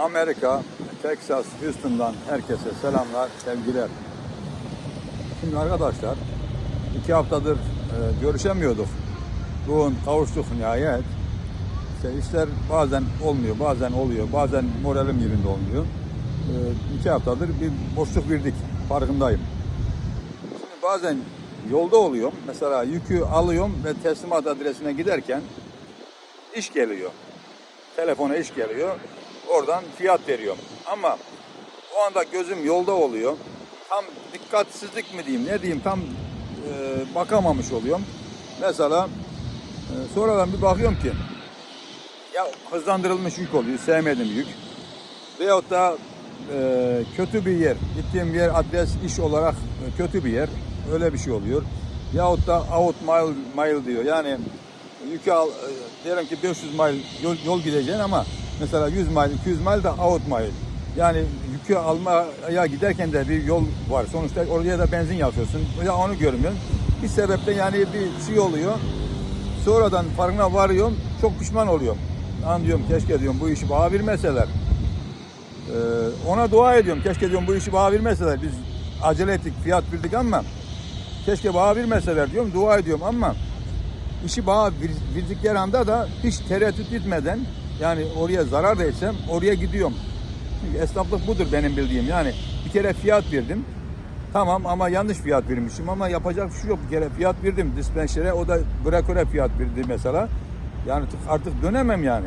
Amerika, Texas, Houston'dan herkese selamlar, sevgiler. Şimdi arkadaşlar, iki haftadır e, görüşemiyorduk. Bugün kavuştuk nihayet. İşte işler bazen olmuyor, bazen oluyor, bazen moralim yerinde olmuyor. E, iki haftadır bir boşluk verdik, farkındayım. Şimdi bazen yolda oluyorum, mesela yükü alıyorum ve teslimat adresine giderken iş geliyor telefona iş geliyor. Oradan fiyat veriyorum. Ama o anda gözüm yolda oluyor. Tam dikkatsizlik mi diyeyim ne diyeyim tam e, bakamamış oluyorum. Mesela e, sonradan bir bakıyorum ki ya hızlandırılmış yük oluyor. Sevmedim yük. Veyahut da e, kötü bir yer. Gittiğim yer adres iş olarak e, kötü bir yer. Öyle bir şey oluyor. Yahut da out mile, mile diyor. Yani yükü al, e, diyelim ki 500 mile yol, yol gideceksin ama mesela 100 mile, 200 mile de out mile. Yani yükü almaya giderken de bir yol var. Sonuçta oraya da benzin yakıyorsun. Ya onu görmüyorsun. Bir sebeple yani bir şey oluyor. Sonradan farkına varıyorum. Çok pişman oluyorum. Lan diyorum keşke diyorum bu işi bana vermeseler. Ee, ona dua ediyorum. Keşke diyorum bu işi bana vermeseler. Biz acele ettik, fiyat verdik ama keşke bana vermeseler diyorum. Dua ediyorum ama işi bana ver- verdikleri anda da hiç tereddüt etmeden yani oraya zarar da etsem oraya gidiyorum. Çünkü esnaflık budur benim bildiğim. Yani bir kere fiyat verdim. Tamam ama yanlış fiyat vermişim ama yapacak bir şey yok. Bir kere fiyat verdim dispenser'e o da bıraköre fiyat verdi mesela. Yani artık dönemem yani.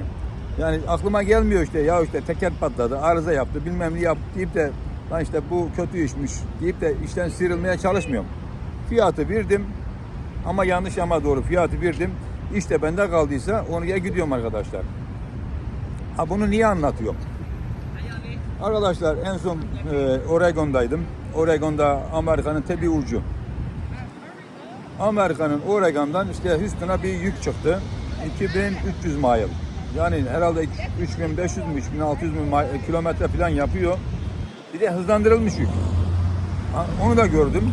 Yani aklıma gelmiyor işte ya işte teker patladı, arıza yaptı, bilmem ne yaptı deyip de lan işte bu kötü işmiş deyip de işten sıyrılmaya çalışmıyorum. Fiyatı verdim ama yanlış ama doğru fiyatı verdim. İşte bende kaldıysa oraya gidiyorum arkadaşlar. Ha bunu niye anlatıyorum? Arkadaşlar en son e, Oregon'daydım. Oregon'da Amerika'nın tebi ucu. Amerika'nın Oregon'dan işte Houston'a bir yük çıktı. 2300 mile. Yani herhalde 3500 mü 3600 mü mi- kilometre falan yapıyor. Bir de hızlandırılmış yük. Onu da gördüm.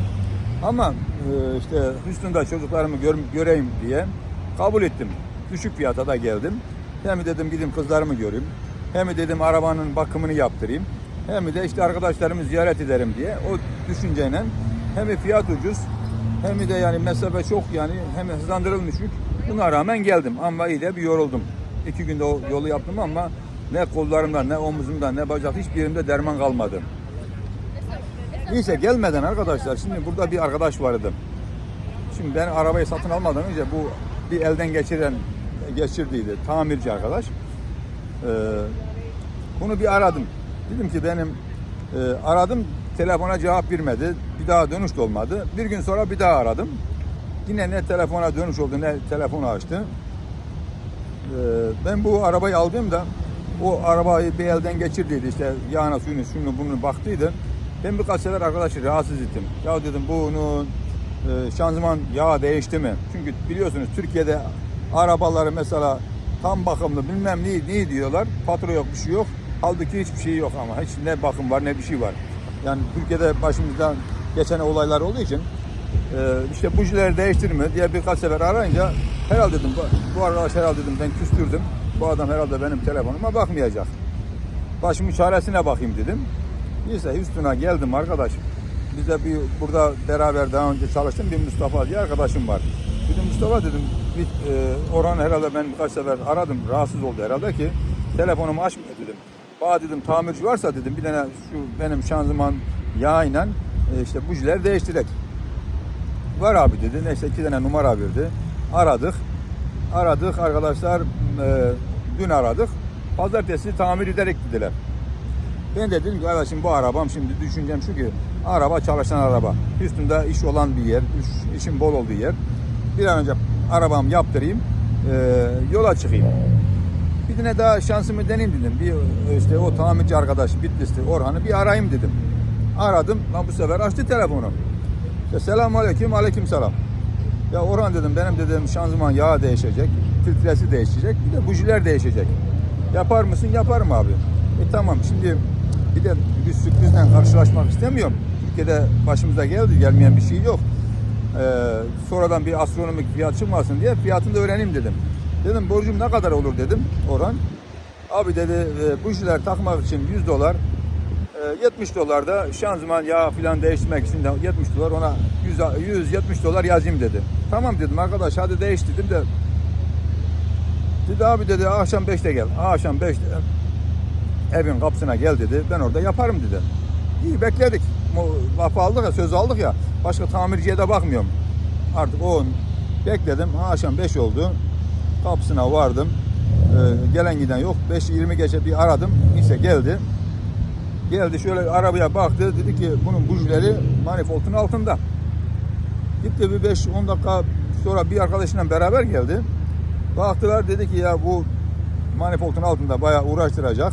Ama e, işte Houston'da çocuklarımı gör- göreyim diye kabul ettim. Düşük fiyata da geldim. Hem dedim gideyim kızlarımı göreyim. Hem dedim arabanın bakımını yaptırayım. Hem de işte arkadaşlarımı ziyaret ederim diye o düşünceyle hem fiyat ucuz hem de yani mesafe çok yani hem hızlandırılmış yük. Buna rağmen geldim ama iyi de bir yoruldum. İki günde o yolu yaptım ama ne kollarımda ne omuzumda ne bacak hiçbir yerimde derman kalmadı. Neyse gelmeden arkadaşlar şimdi burada bir arkadaş vardı. Şimdi ben arabayı satın almadan önce bu bir elden geçiren geçirdiydi tamirci arkadaş. Ee, bunu bir aradım. Dedim ki benim e, aradım telefona cevap vermedi. Bir daha dönüş de olmadı. Bir gün sonra bir daha aradım. Yine ne telefona dönüş oldu ne telefonu açtı. Ee, ben bu arabayı aldığımda o arabayı bir elden geçirdiydi işte yağına suyunu şunu bunu baktıydı. Ben birkaç sefer arkadaşı rahatsız ettim. Ya dedim bunun e, şanzıman yağı değişti mi? Çünkü biliyorsunuz Türkiye'de arabaları mesela tam bakımlı bilmem ne, ne diyorlar. Fatura yok bir şey yok. Halbuki hiçbir şey yok ama. Hiç ne bakım var ne bir şey var. Yani Türkiye'de başımızdan geçen olaylar olduğu için e, işte bujileri değiştirme diye birkaç sefer arayınca herhalde dedim bu, bu arkadaş herhalde dedim ben küstürdüm. Bu adam herhalde benim telefonuma bakmayacak. Başımın çaresine bakayım dedim. Neyse Houston'a geldim arkadaş. Biz de bir burada beraber daha önce çalıştım bir Mustafa diye arkadaşım var. Mustafa dedim bir, e, Orhan herhalde ben birkaç sefer aradım rahatsız oldu herhalde ki telefonumu açmıyor dedim. Bana dedim tamirci varsa dedim bir tane şu benim şanzıman yağıyla e, işte bujileri değiştirek. Var abi dedi. Neyse iki tane numara verdi. Aradık. Aradık arkadaşlar. e, dün aradık. Pazartesi tamir ederek dediler. Ben de dedim ki arkadaşım bu arabam şimdi düşüncem şu ki araba çalışan araba. Üstünde iş olan bir yer, iş, işin bol olduğu yer. Bir an önce arabam yaptırayım, e, yola çıkayım. Bir tane daha şansımı deneyeyim dedim. Bir işte o tamirci arkadaş Bitlis'te Orhan'ı bir arayayım dedim. Aradım. Lan bu sefer açtı telefonu. İşte selamun aleyküm, aleyküm selam. Ya Orhan dedim benim dedim şanzıman yağı değişecek, filtresi değişecek, bir de bujiler değişecek. Yapar mısın? Yaparım abi. E tamam şimdi bir de bir sürprizle karşılaşmak istemiyorum. Türkiye'de başımıza geldi, gelmeyen bir şey yok. Ee, sonradan bir astronomik fiyat çıkmasın diye fiyatını da öğreneyim dedim. Dedim borcum ne kadar olur dedim Orhan. Abi dedi e, bujiler takmak için 100 dolar. e, 70 dolar da şanzıman yağ filan değiştirmek için de 70 dolar ona 100, 170 dolar yazayım dedi. Tamam dedim arkadaş hadi değiş dedim de dedi abi dedi akşam 5'te gel. Akşam 5'te evin kapısına gel dedi. Ben orada yaparım dedi. İyi bekledik. Bu Lafı aldık ya söz aldık ya. Başka tamirciye de bakmıyorum. Artık o bekledim. Akşam 5 oldu. Kapısına vardım. Ee, gelen giden yok. 5.20 geçe bir aradım. İşte geldi. Geldi şöyle arabaya baktı. Dedi ki bunun bujileri manifoldun altında. Gitti bir 5-10 dakika sonra bir arkadaşıyla beraber geldi. Baktılar dedi ki ya bu manifoldun altında bayağı uğraştıracak.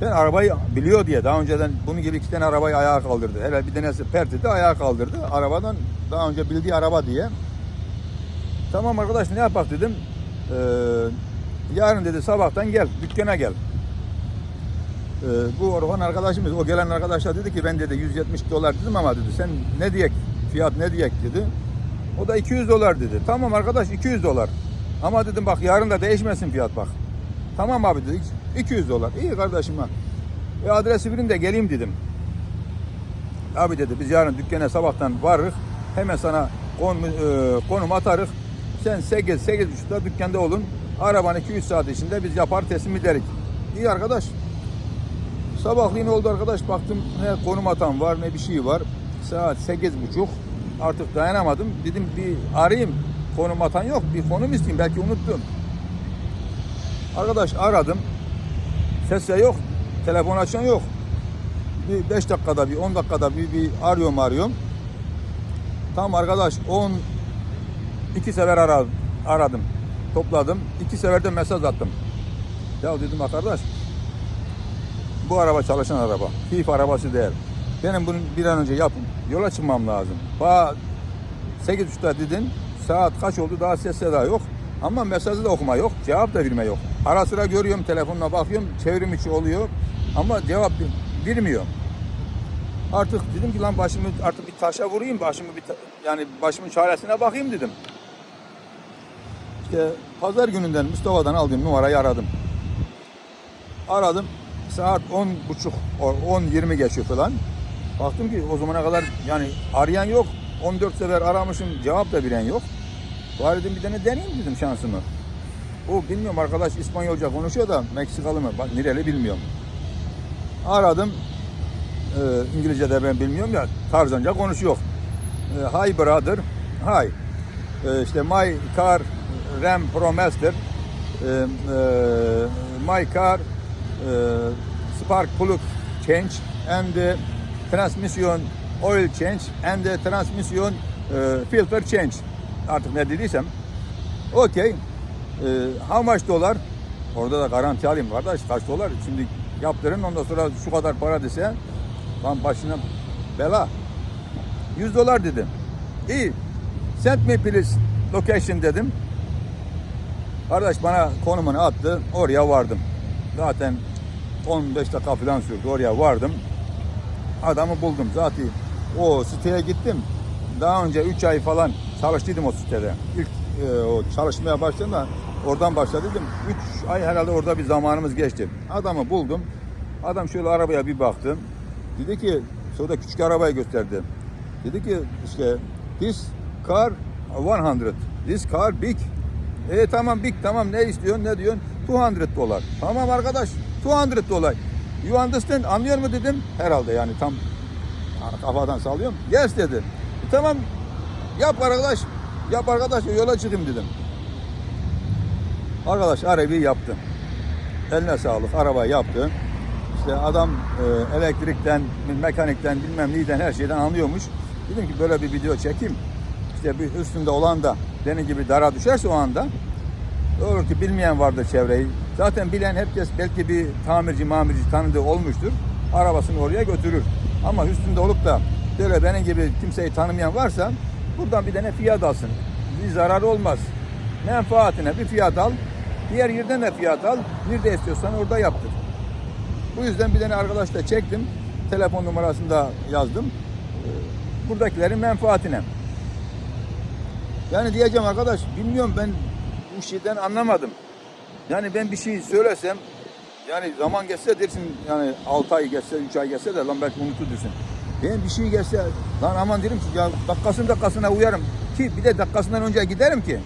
Ben arabayı biliyor diye daha önceden bunun gibi iki tane arabayı ayağa kaldırdı. Hele bir tanesi pertidi ayağa kaldırdı. Arabadan daha önce bildiği araba diye. Tamam arkadaş ne yapak dedim. Ee, yarın dedi sabahtan gel dükkana gel. Ee, bu Orhan arkadaşımız o gelen arkadaşlar dedi ki ben dedi 170 dolar dedim ama dedi sen ne diyek fiyat ne diyek dedi. O da 200 dolar dedi. Tamam arkadaş 200 dolar. Ama dedim bak yarın da değişmesin fiyat bak. Tamam abi dedik. 200 dolar. İyi kardeşim ha. E adresi verin de geleyim dedim. Abi dedi biz yarın dükkana sabahtan varırız. Hemen sana konum, e, konum atarız. Sen 8 8 buçukta dükkanda olun. Arabanı 200 saat içinde biz yapar teslim ederiz. İyi arkadaş. Sabahleyin oldu arkadaş baktım ne konum atan var ne bir şey var. Saat sekiz buçuk. Artık dayanamadım. Dedim bir arayayım. Konum atan yok. Bir konum isteyeyim. Belki unuttum. Arkadaş aradım. Ses de yok. Telefon açan yok. Bir 5 dakikada bir 10 dakikada bir, bir arıyorum arıyorum. Tam arkadaş 10 iki sefer aradım. aradım. Topladım. iki sefer de mesaj attım. Ya dedim arkadaş bu araba çalışan araba. Keyif arabası değil. Benim bunu bir an önce yapın. Yola çıkmam lazım. Ba 8.30'da dedin. Saat kaç oldu daha ses seda yok. Ama mesajı da okuma yok. Cevap da verme yok. Ara sıra görüyorum telefonla bakıyorum. Çevrim içi oluyor. Ama cevap vermiyor. Artık dedim ki lan başımı artık bir taşa vurayım. Başımı bir yani başımın çaresine bakayım dedim. İşte pazar gününden Mustafa'dan aldığım numarayı aradım. Aradım. Saat 10 buçuk, 10-20 geçiyor falan. Baktım ki o zamana kadar yani arayan yok. 14 sefer aramışım cevap da veren yok. Bari dedim bir tane deneyeyim dedim şansımı. O bilmiyorum arkadaş İspanyolca konuşuyor da Meksikalı mı? Bak nereli bilmiyorum. Aradım. Ee, İngilizce de ben bilmiyorum ya Tarzanca konuşuyor. Ee, hi brother. Hi. Ee, işte my car Ram Pro Master. Ee, e, my car e, spark plug change and the transmission oil change and the transmission e, filter change. Artık ne dediysem. Okey. E, how much dolar? Orada da garanti alayım kardeş. Kaç dolar? Şimdi yaptırın ondan sonra şu kadar para dese lan başına bela. 100 dolar dedim. İyi. Send me please location dedim. Kardeş bana konumunu attı. Oraya vardım. Zaten 15 dakika falan sürdü. Oraya vardım. Adamı buldum. Zaten o siteye gittim. Daha önce 3 ay falan çalıştıydım o sitede. İlk e, o çalışmaya başladığımda oradan başladıydım. 3 ay herhalde orada bir zamanımız geçti. Adamı buldum. Adam şöyle arabaya bir baktı. Dedi ki sonra küçük arabayı gösterdi. Dedi ki işte this car 100. This car big. E tamam big tamam ne istiyorsun ne diyorsun? 200 dolar. Tamam arkadaş 200 dolar. You understand? Anlıyor mu dedim. Herhalde yani tam kafadan sallıyorum. Yes dedi. E, tamam yap arkadaş. Yap arkadaş yola çıkayım dedim. Arkadaş arabayı yaptı. Eline sağlık arabayı yaptı. İşte adam e, elektrikten, mekanikten bilmem neyden her şeyden anlıyormuş. Dedim ki böyle bir video çekeyim. İşte bir üstünde olan da benim gibi dara düşerse o anda olur ki bilmeyen vardır çevreyi. Zaten bilen herkes belki bir tamirci mamirci tanıdığı olmuştur. Arabasını oraya götürür. Ama üstünde olup da böyle benim gibi kimseyi tanımayan varsa buradan bir tane fiyat alsın. Bir zararı olmaz. Menfaatine bir fiyat al. Diğer yerden de fiyat al. Nerede istiyorsan orada yaptır. Bu yüzden bir tane arkadaşla çektim. Telefon numarasını da yazdım. Ee, Buradakilerin menfaatine. Yani diyeceğim arkadaş bilmiyorum ben bu şeyden anlamadım. Yani ben bir şey söylesem Yani zaman geçse dersin yani 6 ay geçse 3 ay geçse de lan belki unutur dersin. Ben bir şey geçse lan aman derim ki ya dakikasını dakikasına uyarım ki bir de dakikasından önce giderim ki.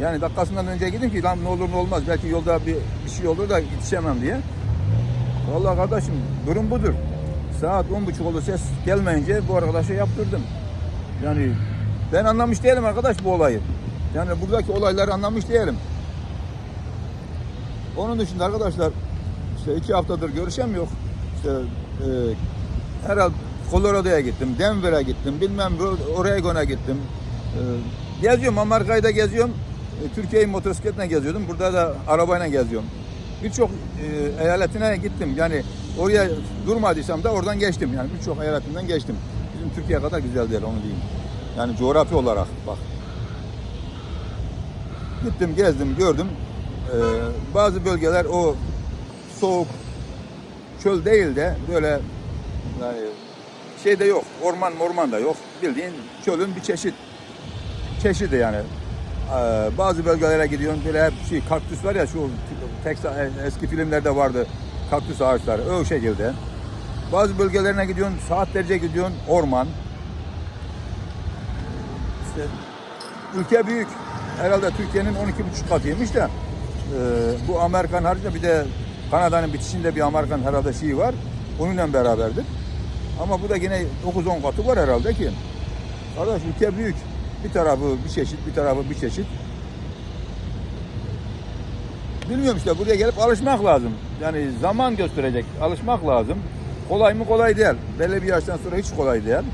Yani dakikasından önce gideyim ki lan ne olur ne olmaz belki yolda bir, bir şey olur da yetişemem diye. Vallahi kardeşim durum budur. Saat 10.30 oldu ses gelmeyince bu arkadaşa yaptırdım. Yani ben anlamış değilim arkadaş bu olayı. Yani buradaki olayları anlamış değilim. Onun dışında arkadaşlar işte iki haftadır görüşem yok. İşte e, herhalde Colorado'ya gittim, Denver'a gittim, bilmem Oregon'a gittim. E, geziyorum, Amerika'yı da geziyorum. E, Türkiye'yi motosikletle geziyordum. Burada da arabayla geziyorum. Birçok e, eyaletine gittim. Yani oraya durmadıysam da oradan geçtim. Yani birçok eyaletinden geçtim. Bizim Türkiye kadar güzel değil onu diyeyim. Yani coğrafi olarak bak. Gittim, gezdim, gördüm. Ee, bazı bölgeler o soğuk çöl değil de böyle yani şey de yok. Orman orman da yok. Bildiğin çölün bir çeşit çeşidi yani. Ee, bazı bölgelere gidiyorsun böyle hep şey kaktüs var ya şu Texas eski filmlerde vardı kaktüs ağaçları o şekilde. Bazı bölgelerine gidiyorsun saatlerce gidiyorsun orman. İşte ülke büyük. Herhalde Türkiye'nin 12,5 katıymış da e, bu Amerikan haricinde bir de Kanada'nın bitişinde bir Amerikan herhalde şeyi var. Onunla beraberdir. Ama bu da yine 9-10 katı var herhalde ki. Arkadaş ülke büyük. Bir tarafı bir çeşit, bir tarafı bir çeşit. Bilmiyorum işte buraya gelip alışmak lazım. Yani zaman gösterecek. Alışmak lazım. Kolay mı kolay değil. Belli bir yaştan sonra hiç kolay değil.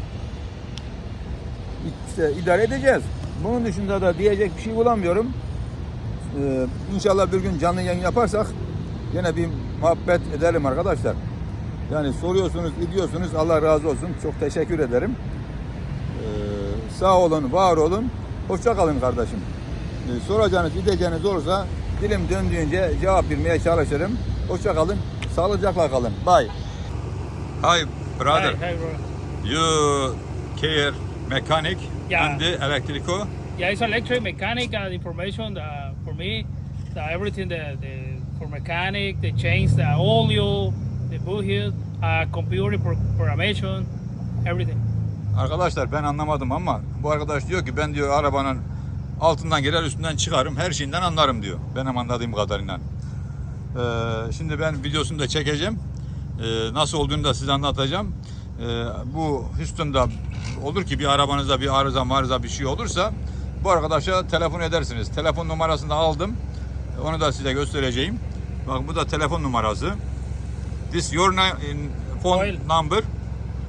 İşte idare edeceğiz. Bunun dışında da diyecek bir şey bulamıyorum. Ee, inşallah bir gün canlı yayın yaparsak yine bir muhabbet edelim arkadaşlar. Yani soruyorsunuz, gidiyorsunuz. Allah razı olsun. Çok teşekkür ederim. Ee, sağ olun, var olun. Hoşça kalın kardeşim. Ee, soracağınız, gideceğiniz olursa dilim döndüğünce cevap vermeye çalışırım. Hoşça kalın. Sağlıcakla kalın. Bye. Hi brother. Hi, hi, bro. You care mechanic Yeah. and the electrical? Yeah, it's electric mechanic and information uh, for me. The, everything the, the for mechanic, the chains, the oil, the bushel, uh, computer pro- programmation, everything. Arkadaşlar ben anlamadım ama bu arkadaş diyor ki ben diyor arabanın altından girer üstünden çıkarım her şeyinden anlarım diyor. Benim anladığım kadarıyla. Ee, şimdi ben videosunu da çekeceğim. Ee, nasıl olduğunu da size anlatacağım. Ee, bu Houston'da olur ki bir arabanızda bir arıza marıza bir şey olursa bu arkadaşa telefon edersiniz. Telefon numarasını aldım. Onu da size göstereceğim. Bak bu da telefon numarası. This your in phone Oil. number.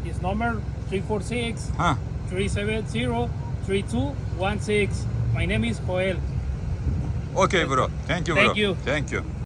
It's number 346 Ha. 370 3216. My name is Joel. Okay bro. Thank you bro. Thank you. Thank you.